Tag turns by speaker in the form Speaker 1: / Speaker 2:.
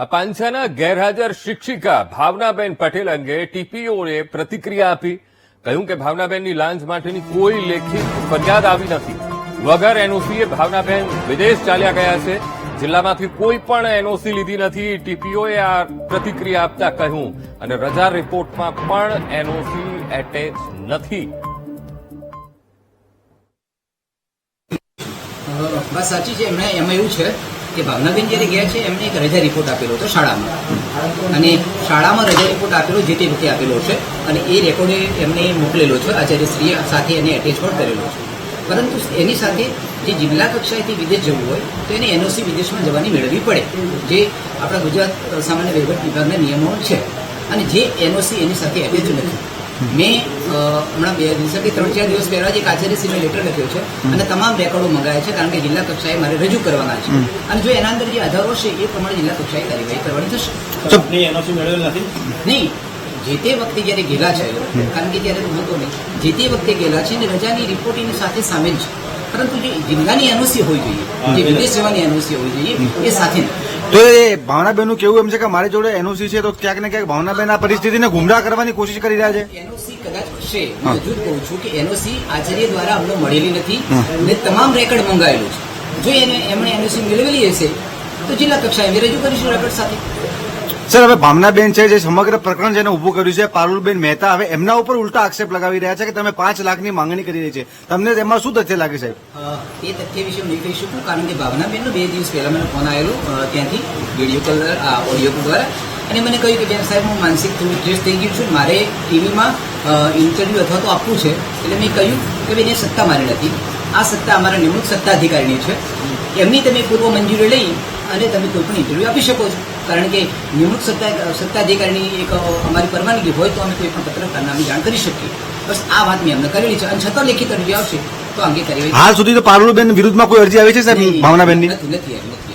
Speaker 1: આ પાંછાના ગેરહાજર શિક્ષિકા ભાવનાબેન પટેલ અંગે ટીપીઓએ પ્રતિક્રિયા આપી. કહ્યું કે ભાવનાબેનની લાંચ માટેની કોઈ લેખિત ફરિયાદ આવી નથી. વગર એનઓસીએ ભાવનાબેન વિદેશ ચાલ્યા ગયા છે. જિલ્લામાંથી કોઈ પણ એનઓસી લીધી નથી. ટીપીઓએ આ પ્રતિક્રિયા આપતા કહ્યું અને રજા રિપોર્ટમાં પણ એનઓસી એટેચ નથી.
Speaker 2: વાત સાચી છે. એમણે એમાં એવું છે કે ભાવનાબેન જ્યારે ગયા છે એમને એક રજા રિપોર્ટ આપેલો હતો શાળામાં. અને શાળામાં રજા રિપોર્ટ આપેલો જે તે વખતે આપેલો છે અને એ રેકોર્ડે એમને મોકલેલો છે. આચાર્યશ્રીએ સાથે એને એટેચ પણ કરેલો છે. પરંતુ એની સાથે જે જિલ્લા કક્ષાએથી વિદેશ જવું હોય, તો એને એનઓસી વિદેશમાં જવાની મેળવવી પડે, જે આપણા ગુજરાત સામાન્ય વહીવટ વિભાગના નિયમો છે. અને જે એનઓસી એની સાથે એટેચ નથી. મેં હમણાં બે દિવસે કે ત્રણ ચાર દિવસ પહેલા જે એક આચાર્યશ્રીને લેટર લખ્યો છે અને તમામ રેકોર્ડો મંગાયા છે કારણ કે જિલ્લા કક્ષાએ મારે રજૂ કરવાના છે. અને જો એના અંદર જે આધારો છે એ પ્રમાણે જિલ્લા કક્ષાએ કાર્યવાહી કરવાની થશે.
Speaker 3: એનઓસી મેળવેલ નથી?
Speaker 2: નહીં જે તે વખતે જ્યારે ગયેલા છે કારણ કે ત્યારે હું હતો નહીં જે તે વખતે ગયેલા છે અને રજાની રિપોર્ટ એની સાથે સામેલ છે. પરંતુ જે જિલ્લાની એનઓસી હોવી જોઈએ જે વિદેશ સેવાની એનઓસી હોવી જોઈએ એ સાથે નથી.
Speaker 4: તો એ ભાવનાબેનનું કેવું એમ છે કે મારી જોડે એનઓસી છે તો ક્યાંક ને ક્યાંક ભાવનાબેન આ પરિસ્થિતિને ગુમરાહ કરવાની કોશિશ કરી રહ્યા છે.
Speaker 2: એનઓસી કદાચ છે હું હજુ કહું છું કે એનઓસી આચાર્ય દ્વારા અમને મળેલી નથી. અને તમામ રેકર્ડ મંગાવેલું છે. જો એને એમણે એનઓસી મેળવેલી હશે તો જિલ્લા કક્ષાએ રજૂ કરીશું રેકર્ડ સાથે.
Speaker 4: સર, હવે ભાવનાબેન છે જે સમગ્ર પ્રકરણ જેને ઉભું કર્યું છે, પારુલબેન મહેતા, હવે એમના ઉપર ઉલટા આક્ષેપ લગાવી રહ્યા છે કે તમે પાંચ લાખની માંગણી કરી રહી છે. તમને તેમાં શું તથ્ય લાગે સાહેબ?
Speaker 2: એ તથ્ય વિશે હું કહી શકું, કારણ કે ભાવનાબેનનો બે દિવસ પહેલા મને ફોન આવેલો ત્યાંથી વીડિયો કોલ ઓડિયો કોલ દ્વારા. અને મને કહ્યું કે બેન સાહેબ, હું માનસિક થોડું સ્ટ્રેસ થઈ ગયું છું, મારે ટીવીમાં ઇન્ટરવ્યૂ અથવા તો આપવું છે. એટલે મેં કહ્યું કે બેન, એ સત્તા મારી નથી. આ સત્તા અમારા નિમણૂક સત્તાધિકારીની છે. એમની તમે પૂર્વ મંજૂરી લઈ અને તમે કોઈ પણ ઇન્ટરવ્યૂ આપી શકો છો. કારણ કે નિમણૂક સત્તા સત્તાધિકારીની એક અમારી પરવાનગી હોય તો અમે કોઈ પણ પત્રકારને અમે જાણ કરી શકીએ. બસ આ વાત મેં અમને કરેલી છે અને છતાં લેખિત અરજી આવશે તો અંગે કાર્યવાહી
Speaker 4: હાલ સુધી તો પારુલબેન વિરુદ્ધમાં કોઈ અરજી આવી છે સાહેબ ભાવનાબેનની?
Speaker 2: નથી નથી